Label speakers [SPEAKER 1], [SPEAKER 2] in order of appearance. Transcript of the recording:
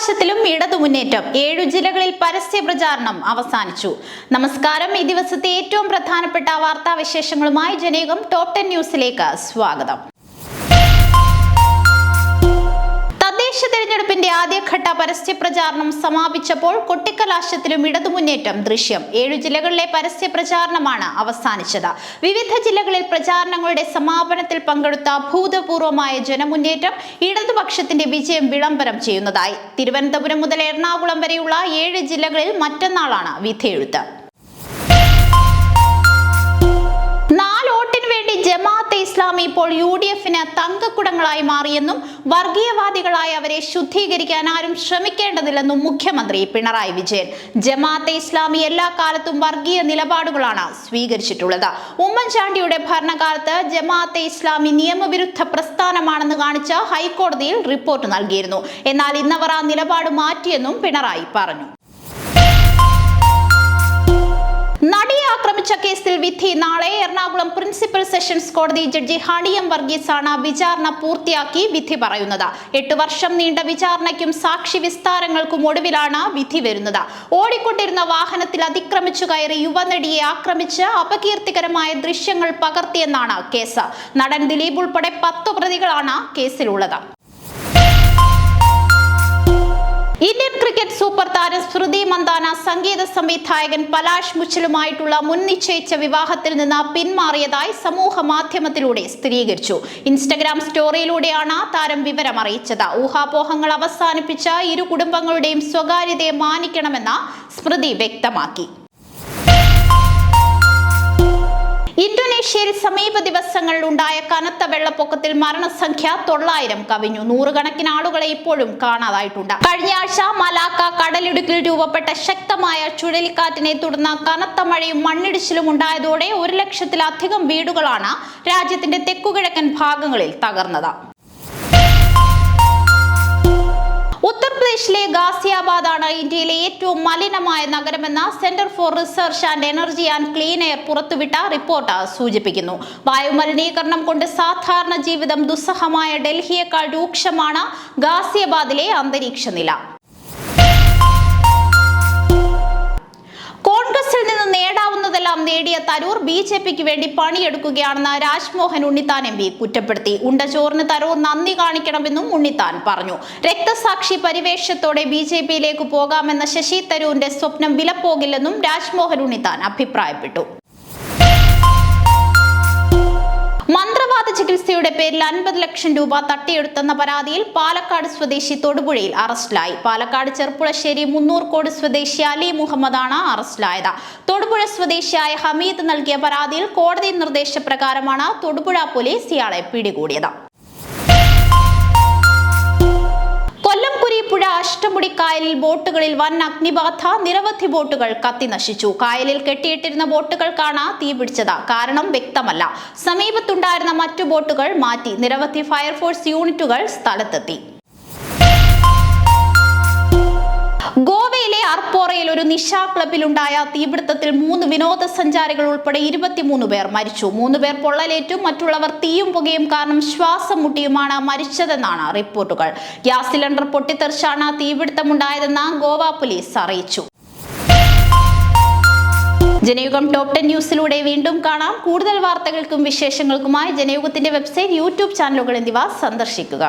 [SPEAKER 1] കൊട്ടിക്കലാശത്തിലും ഇടതുമുന്നേറ്റം. ഏഴു ജില്ലകളിൽ പരസ്യ പ്രചാരണം അവസാനിച്ചു. നമസ്കാരം. ഈ ദിവസത്തെ ഏറ്റവും പ്രധാനപ്പെട്ട വാർത്താവിശേഷങ്ങളുമായി ജനേകം ടോപ് ടോപ്പ് ടെൻ ന്യൂസിലേക്ക് സ്വാഗതം. തെരഞ്ഞെടുപ്പിന്റെ ആദ്യഘട്ട പരസ്യ പ്രചാരണം സമാപിച്ചപ്പോൾ കൊട്ടിക്കലാശത്തിലും ഇടതുമുന്നേറ്റം ദൃശ്യം. ഏഴു ജില്ലകളിലെ പരസ്യ പ്രചാരണമാണ് അവസാനിച്ചത്. വിവിധ ജില്ലകളിൽ പ്രചാരണങ്ങളുടെ സമാപനത്തിൽ പങ്കെടുത്ത ഭൂതപൂർവമായ ജനമുന്നേറ്റം ഇടതുപക്ഷത്തിന്റെ വിജയം വിളംബരം ചെയ്യുന്നതായി. തിരുവനന്തപുരം മുതൽ എറണാകുളം വരെയുള്ള ഏഴ് ജില്ലകളിൽ മറ്റന്നാളാണ് വിധിയെഴുത്ത്. യു ഡി എഫിന് തങ്കക്കുടങ്ങളായി മാറിയെന്നും വർഗീയവാദികളായി അവരെ ശുദ്ധീകരിക്കാൻ ആരും ശ്രമിക്കേണ്ടതില്ലെന്നും മുഖ്യമന്ത്രി പിണറായി വിജയൻ. ജമാഅത്തെ ഇസ്ലാമി എല്ലാ കാലത്തും വർഗീയ നിലപാടുകളാണ് സ്വീകരിച്ചിട്ടുള്ളത്. ഉമ്മൻചാണ്ടിയുടെ ഭരണകാലത്ത് ജമാഅത്തെ ഇസ്ലാമി നിയമവിരുദ്ധ പ്രസ്ഥാനമാണെന്ന് കാണിച്ച ഹൈക്കോടതിയിൽ റിപ്പോർട്ട് നൽകിയിരുന്നു. എന്നാൽ ഇന്നവർ ആ നിലപാട് മാറ്റിയെന്നും പിണറായി പറഞ്ഞു. കേസിൽ വിധി. നാളെ എറണാകുളം പ്രിൻസിപ്പൽ സെഷൻസ് കോടതി ജഡ്ജി ഹണിയം വർഗീസ് ആണ് വിചാരണ പൂർത്തിയാക്കി വിധി പറയുന്നത്. എട്ട് വർഷം നീണ്ട വിചാരണയ്ക്കും സാക്ഷി വിസ്താരങ്ങൾക്കും ഒടുവിലാണ് വിധി വരുന്നത്. ഓടിക്കൊണ്ടിരുന്ന വാഹനത്തിൽ അതിക്രമിച്ചു കയറി യുവനടിയെ ആക്രമിച്ച് അപകീർത്തികരമായ ദൃശ്യങ്ങൾ പകർത്തിയെന്നാണ് കേസ്. നടൻ ദിലീപ് ഉൾപ്പെടെ പത്ത് പ്രതികളാണ് കേസിലുള്ളത്. ഇന്ത്യൻ ക്രിക്കറ്റ് സൂപ്പർ താരം സ്മൃതി മന്ദാന സംഗീത സംവിധായകൻ പലാഷ് മുച്ചലുമായിട്ടുള്ള മുൻ നിശ്ചയിച്ച വിവാഹത്തിൽ നിന്ന് പിന്മാറിയതായി സമൂഹ മാധ്യമത്തിലൂടെ സ്ഥിരീകരിച്ചു. ഇൻസ്റ്റഗ്രാം സ്റ്റോറിയിലൂടെയാണ് താരം വിവരം അറിയിച്ചത്. ഊഹാപോഹങ്ങൾ അവസാനിപ്പിച്ച ഇരു കുടുംബങ്ങളുടെയും സ്വകാര്യതയെ മാനിക്കണമെന്ന് സ്മൃതി വ്യക്തമാക്കി. ഇന്തോനേഷ്യയിൽ സമീപ ദിവസങ്ങളിൽ ഉണ്ടായ കനത്ത വെള്ളപ്പൊക്കത്തിൽ മരണസംഖ്യ തൊള്ളായിരം കവിഞ്ഞു. നൂറുകണക്കിന് ആളുകളെ ഇപ്പോഴും കാണാതായിട്ടുണ്ട്. കഴിഞ്ഞ ആഴ്ച മലാക്ക കടലിടുക്കിൽ രൂപപ്പെട്ട ശക്തമായ ചുഴലിക്കാറ്റിനെ തുടർന്ന് കനത്ത മഴയും മണ്ണിടിച്ചിലും ഉണ്ടായതോടെ ഒരു ലക്ഷത്തിലധികം വീടുകളാണ് രാജ്യത്തിന്റെ തെക്കുകിഴക്കൻ ഭാഗങ്ങളിൽ തകർന്നത്. ഉത്തർപ്രദേശിലെ ആണ് ഇന്ത്യയിലെ ഏറ്റവും മലിനമായ നഗരമെന്ന centre for research and energy and clean air പുറത്തുവിട്ട റിപ്പോർട്ട് സൂചിപ്പിക്കുന്നു. വായുമലിനീകരണം കൊണ്ട് സാധാരണ ജീവിതം ദുസ്സഹമായ ഡൽഹിയേക്കാൾ രൂക്ഷമാണ് ഗാസിയാബാദിലെ അന്തരീക്ഷ നില ബി ജെ പിക്ക് വേണ്ടി പണിയെടുക്കുകയാണെന്ന് രാജ്മോഹൻ ഉണ്ണിത്താൻ എം പി കുറ്റപ്പെടുത്തി. ഉണ്ടചോറിന് തരവും നന്ദി കാണിക്കണമെന്നും ഉണ്ണിത്താൻ പറഞ്ഞു. രക്തസാക്ഷി പരിവേഷത്തോടെ ബി ജെ പിയിലേക്ക് പോകാമെന്ന ശശി തരൂരിന്റെ സ്വപ്നം വിലപ്പോകില്ലെന്നും രാജ്മോഹൻ ഉണ്ണിത്താൻ അഭിപ്രായപ്പെട്ടു. ചികിത്സയുടെ പേരിൽ അൻപത് ലക്ഷം രൂപ തട്ടിയെടുത്തെന്ന പരാതിയിൽ പാലക്കാട് സ്വദേശി തൊടുപുഴയിൽ അറസ്റ്റിലായി. പാലക്കാട് ചെർപ്പുളശ്ശേരി മുന്നൂർക്കോട് സ്വദേശി അലി മുഹമ്മദാണ് അറസ്റ്റിലായത്. തൊടുപുഴ സ്വദേശിയായ ഹമീദ് നൽകിയ പരാതിയിൽ കോടതി നിർദ്ദേശപ്രകാരമാണ് തൊടുപുഴ പോലീസ് ഇയാളെ പിടികൂടിയത്. കൊല്ലം കുരിപ്പുഴ അഷ്ടമുടി കായലിൽ ബോട്ടുകളിൽ വൻ അഗ്നിബാധ നിരവധി ബോട്ടുകൾ കത്തി നശിച്ചു. കായലിൽ കെട്ടിയിട്ടിരുന്ന ബോട്ടുകൾക്കാണ് തീപിടിച്ചത് കാരണം വ്യക്തമല്ല. സമീപത്തുണ്ടായിരുന്ന മറ്റു ബോട്ടുകൾ മാറ്റി. നിരവധി ഫയർഫോഴ്സ് യൂണിറ്റുകൾ സ്ഥലത്തെത്തി. ഗോവയിലെ അർപ്പോറയിൽ ഒരു നിശാ ക്ലബിലുണ്ടായ തീപിടുത്തത്തിൽ മൂന്ന് വിനോദസഞ്ചാരികൾ ഉൾപ്പെടെ ഇരുപത്തിമൂന്ന് പേർ മരിച്ചു. മൂന്ന് പേർ പൊള്ളലേറ്റും മറ്റുള്ളവർ തീയും പുകയും കാരണം ശ്വാസം മുട്ടിയുമാണ് മരിച്ചതെന്നാണ് റിപ്പോർട്ടുകൾ. ഗ്യാസ് സിലിണ്ടർ പൊട്ടിത്തെറിച്ചാണ് തീപിടുത്തമുണ്ടായതെന്ന് ഗോവ പോലീസ് അറിയിച്ചു. ജനയുഗം ടോപ്പ് ടെൻ ന്യൂസിലൂടെ വീണ്ടും കാണാം. കൂടുതൽ വാർത്തകൾക്കും വിശേഷങ്ങൾക്കുമായി ജനയുഗത്തിന്റെ വെബ്സൈറ്റ് യൂട്യൂബ് ചാനലുകൾ എന്നിവ സന്ദർശിക്കുക.